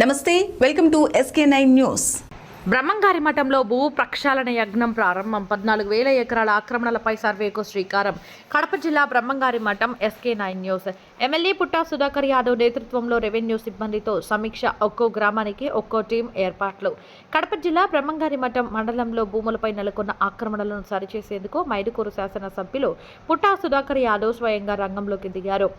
నమస్తే welcome to SK nine news Brahmamgari మఠంలో భూ ప్రక్షాళన యజ్ఞం ప్రారంభం. పద్నాలుగు వేల ఎకరాల ఆక్రమణలపై సర్వేకు శ్రీకారం. కడప జిల్లా Brahmamgari Matham SK nine news MLA Putta Sudhakar Yadav నేతృత్వంలో రెవెన్యూ సిబ్బందితో సమీక్ష. ఒక్కో గ్రామానికి ఒక్కో టీం ఏర్పాట్లు. కడప జిల్లా బ్రహ్మంగారి మఠం మండలంలో భూములపై నెలకొన్న ఆక్రమణలను సరిచేసేందుకు మైదుకూరు శాసనసభ్యులు పుట్టా సుధాకర్ యాదవ్ స్వయంగా రంగంలోకి దిగారు.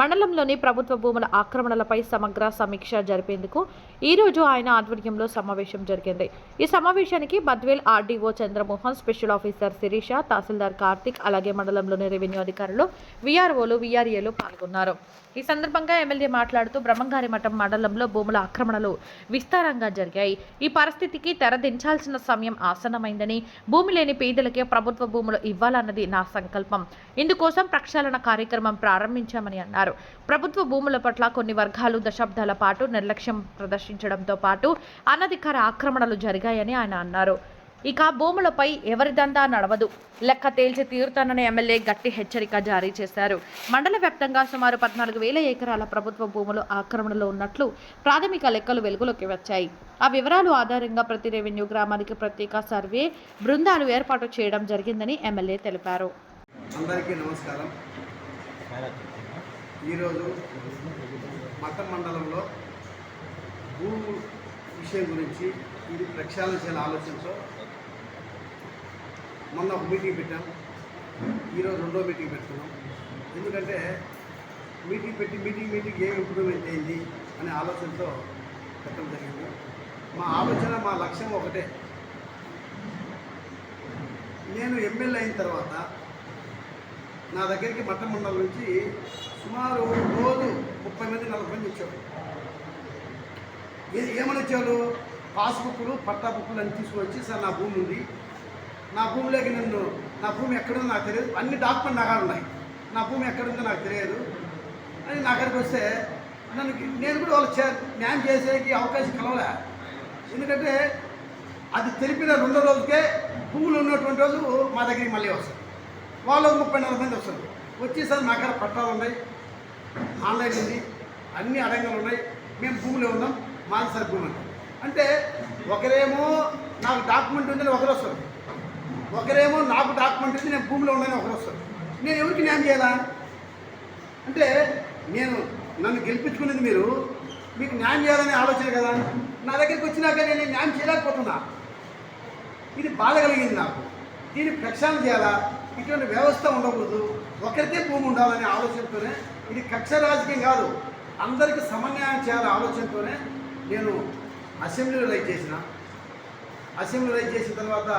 మండలంలోని ప్రభుత్వ భూముల ఆక్రమణలపై సమగ్ర సమీక్ష జరిపేందుకు ఈ రోజు ఆయన ఆధ్వర్యంలో సమావేశం జరిగింది. ఈ సమావేశానికి Badvel RDO Chandramohan special officer Sirisha తహసీల్దార్ కార్తిక్ అలాగే మండలంలోని రెవెన్యూ అధికారులు వీఆర్ఓలు వీఆర్ఏలు పాల్గొన్నారు. ఈ సందర్భంగా ఎమ్మెల్యే మాట్లాడుతూ బ్రహ్మంగారి మఠం మండలంలో భూముల ఆక్రమణలు విస్తారంగా జరిగాయి. ఈ పరిస్థితికి తెరదించాల్సిన సమయం ఆసన్నమైందని భూమి లేని పేదలకే ప్రభుత్వ భూములు ఇవ్వాలన్నది నా సంకల్పం. ఇందుకోసం ప్రక్షాళన కార్యక్రమం ప్రారంభించామని అన్నారు. ప్రభుత్వ భూముల పట్ల కొన్ని వర్గాలు దశాబ్దాల పాటు నిర్లక్ష్యం ప్రదర్శించడంతో పాటు అనధికార ఆక్రమణలు జరిగాయని ఆయన అన్నారు. ఇక భూములపై ఎవరిదంతా నడవదు. లెక్క తేల్చి తీరుతానని ఎమ్మెల్యే గట్టి హెచ్చరిక జారీ చేశారు. మండల వ్యాప్తంగా సుమారు పద్నాలుగు వేల ఎకరాల ప్రభుత్వ భూములు ఆక్రమణలో ఉన్నట్లు ప్రాథమిక లెక్కలు వెలుగులోకి వచ్చాయి. ఆ వివరాలు ఆధారంగా ప్రతి రెవెన్యూ గ్రామానికి ప్రత్యేక సర్వే బృందాలు ఏర్పాటు చేయడం జరిగిందని ఎమ్మెల్యే తెలిపారు. అందరికీ నమస్కారం. ఈరోజు మఠం మండలంలో భూ విషయం గురించి ఇది ప్రక్షాళన చేయాలని ఆలోచనతో మొన్న ఒక మీటింగ్ పెట్టాం. ఈరోజు రెండో మీటింగ్ పెడుతున్నాం. ఎందుకంటే మీటింగ్ పెట్టి మీటింగ్ మీటింగ్ ఏం ఇంప్రూవ్మెంట్ అయింది అనే ఆలోచనతో పెట్టడం జరిగింది. మా ఆలోచన మా లక్ష్యం ఒకటే. నేను ఎమ్మెల్యే అయిన తర్వాత నా దగ్గరికి మట్ట మండలం నుంచి సుమారు రోజు ముప్పై మంది నలభై మంది వచ్చారు. ఏమని వచ్చారు? పాస్బుక్లు పట్టా బుక్లు అన్ని తీసుకొచ్చి సార్ నా భూమి ఉంది. నా భూమిలోకి నన్ను నా భూమి ఎక్కడుందో నాకు తెలియదు. అన్ని డాక్యుమెంట్ నా ఉన్నాయి. నా భూమి ఎక్కడుందో నాకు తెలియదు. అని నా దగ్గరికి వస్తే నన్ను నేను కూడా వాళ్ళు న్యాయం చేసేకి అవకాశం కలవలే. ఎందుకంటే అది తెలిపిన రెండో రోజుకే భూములు ఉన్నటువంటి రోజు మా దగ్గరికి మళ్ళీ వస్తారు. వాళ్ళు ముప్పై నలభై మంది వస్తారు. వచ్చేసరి నా దగ్గర పట్టాలు ఉన్నాయి. ఆన్లైన్ ఉంది. అన్ని అడంగాలు ఉన్నాయి. మేము భూమిలో ఉన్నాం. మాది సరి భూమి అంటే ఒకరేమో నాకు డాక్యుమెంట్ ఉందని ఒకరు వస్తారు. ఒకరేమో నాకు డాక్యుమెంట్ ఉంది నేను భూమిలో ఉన్నాయని ఒకరు వస్తారు. నేను ఎవరికి న్యాయం చేయాలా? అంటే నేను నన్ను గెలిపించుకునేది మీరు మీకు న్యాయం చేయాలనే ఆలోచన కదా? నా దగ్గరికి వచ్చినాక నేను న్యాయం చేయలేకపోతున్నా. ఇది బాధ కలిగింది నాకు. దీన్ని ప్రక్షాళన చేయాలా? ఇటువంటి వ్యవస్థ ఉండకూడదు. ఒకరికే భూమి ఉండాలనే ఆలోచనతోనే ఇది కక్ష రాజకీయం కాదు. అందరికీ సమన్వయం చేయాలనే ఆలోచనతోనే నేను అసెంబ్లీలో లైక్ చేసిన. అసెంబ్లీ లైక్ చేసిన తర్వాత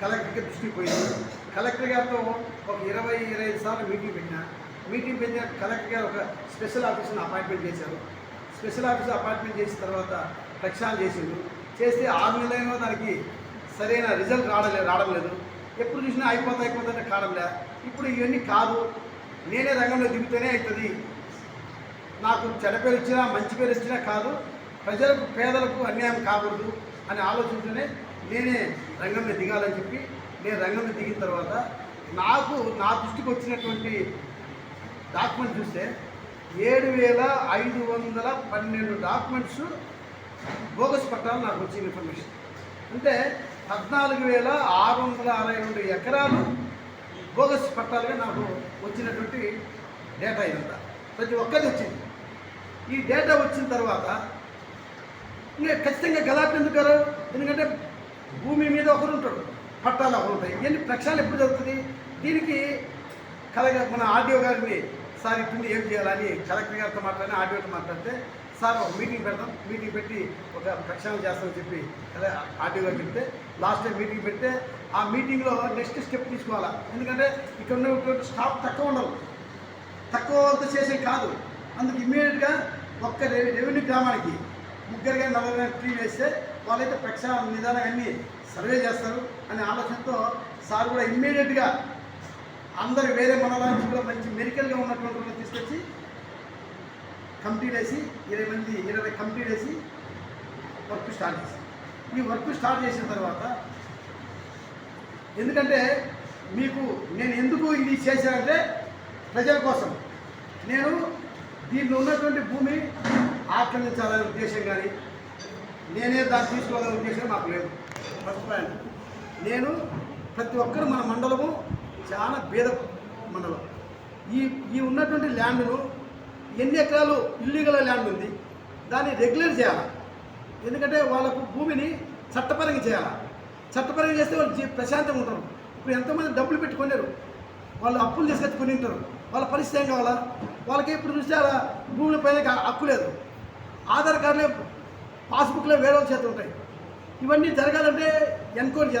కలెక్టర్కి దృష్టికి పోయింది. కలెక్టర్ గారితో ఒక ఇరవై ఇరవై ఐదు సార్లు మీటింగ్ పెట్టిన. మీటింగ్ పెట్టిన కలెక్టర్ గారు ఒక స్పెషల్ ఆఫీసుని అపాయింట్మెంట్ చేశారు. స్పెషల్ ఆఫీస్ అపాయింట్మెంట్ చేసిన తర్వాత ప్రక్షాళన చేసిండు. చేస్తే ఆరు నెలలైనా దానికి సరైన రిజల్ట్ రావడం రావడం లేదు. ఎప్పుడు చూసినా అయిపోతా అయిపోతుంటే కావడం లే. ఇప్పుడు ఇవన్నీ కాదు. నేనే రంగంలో దిగుతూనే అవుతుంది నాకు చెడ్డ పేరు వచ్చినా మంచి పేరు వచ్చినా కాదు. ప్రజలకు పేదలకు అన్యాయం కాకూడదు అని ఆలోచనతోనే నేనే రంగంలో దిగాలని చెప్పి నేను రంగంలో దిగిన తర్వాత నాకు నా దృష్టికి వచ్చినటువంటి డాక్యుమెంట్ చూస్తే ఏడు వేల ఐదు వందల పన్నెండు డాక్యుమెంట్స్ బోగస్ పట్టాలు నాకు వచ్చిన ఇన్ఫర్మేషన్. అంటే పద్నాలుగు వేల ఆరు వందల అరవై రెండు ఎకరాలు బోగస్ పట్టాలుగా నాకు వచ్చినటువంటి డేటా ఇదంతా. ప్రతి ఒక్కరిది వచ్చింది. ఈ డేటా వచ్చిన తర్వాత ఇంకా ఖచ్చితంగా గలాట్ ఎందుకారు ఎందుకంటే భూమి మీద ఒకరు ఉంటాడు పట్టాలు ఒకరు ఉంటాయి. ఇవన్నీ ప్రక్షాళన ఎప్పుడు జరుగుతుంది? దీనికి కలెక్టర్ మన ఆర్డీఓ గారిని సార్ ఇట్టుంది ఏం చేయాలని కలెక్టర్ గారితో మాట్లాడి ఆర్డీఓతో మాట్లాడితే సార్ ఒక మీటింగ్ పెడతాం మీటింగ్ పెట్టి ఒక ప్రక్షాళన చేస్తామని చెప్పి అదే ఆర్డీఓ చెప్తే లాస్ట్ టైం మీటింగ్ పెడితే ఆ మీటింగ్లో నెక్స్ట్ స్టెప్ తీసుకోవాలా? ఎందుకంటే ఇక్కడ ఉన్నటువంటి స్టాఫ్ తక్కువ ఉండవు తక్కువ అంత చేసే కాదు. అందుకు ఇమ్మీడియట్గా ఒక్క రెవెన్యూ గ్రామానికి ముగ్గురు కానీ నలుగురు కానీ టీం వేస్తే వాళ్ళైతే ప్రక్షాళన నిదానం అన్ని సర్వే చేస్తారు అనే ఆలోచనతో సార్ కూడా ఇమ్మీడియట్గా అందరు వేరే మనలాంటి కూడా మంచి మెడికల్గా ఉన్నటువంటి కంప్లీట్ చేసి వేసి ఇరవై మంది ఇరవై కంప్లీట్ వేసి వర్క్ స్టార్ట్ చేసి. ఈ వర్క్ స్టార్ట్ చేసిన తర్వాత ఎందుకంటే మీకు నేను ఎందుకు ఇది చేశానంటే ప్రజల కోసం. నేను దీంట్లో ఉన్నటువంటి భూమి ఆక్రమించాలనే ఉద్దేశం కానీ నేనే దాన్ని తీసుకోవాలనే ఉద్దేశం నాకు లేదు. ఫస్ట్ పాయింట్ నేను ప్రతి ఒక్కరు మన మండలము చాలా భేద మండలం. ఈ ఈ ఉన్నటువంటి ల్యాండ్ను ఎన్ని ఎకరాలు ఇల్లీగల్ ల్యాండ్ ఉంది? దాన్ని రెగ్యులర్ చేయాలి? ఎందుకంటే వాళ్ళకు భూమిని చట్టపరంగా చేయాలి? చట్టపరంగా చేస్తే వాళ్ళు ప్రశాంతంగా ఉంటారు. ఇప్పుడు ఎంతోమంది డబ్బులు పెట్టుకున్నారు వాళ్ళు అప్పులు తీసుకొచ్చుకొని ఉంటారు వాళ్ళ పరిస్థితి ఏం కావాలా? వాళ్ళకి ఇప్పుడు చూస్తే అలా భూముల పైన హక్కు లేదు. ఆధార్ కార్డులే పాస్బుక్లో వేరే వాళ్ళ చేతులు ఉంటాయి. ఇవన్నీ జరగాలంటే ఎన్క్వైరీ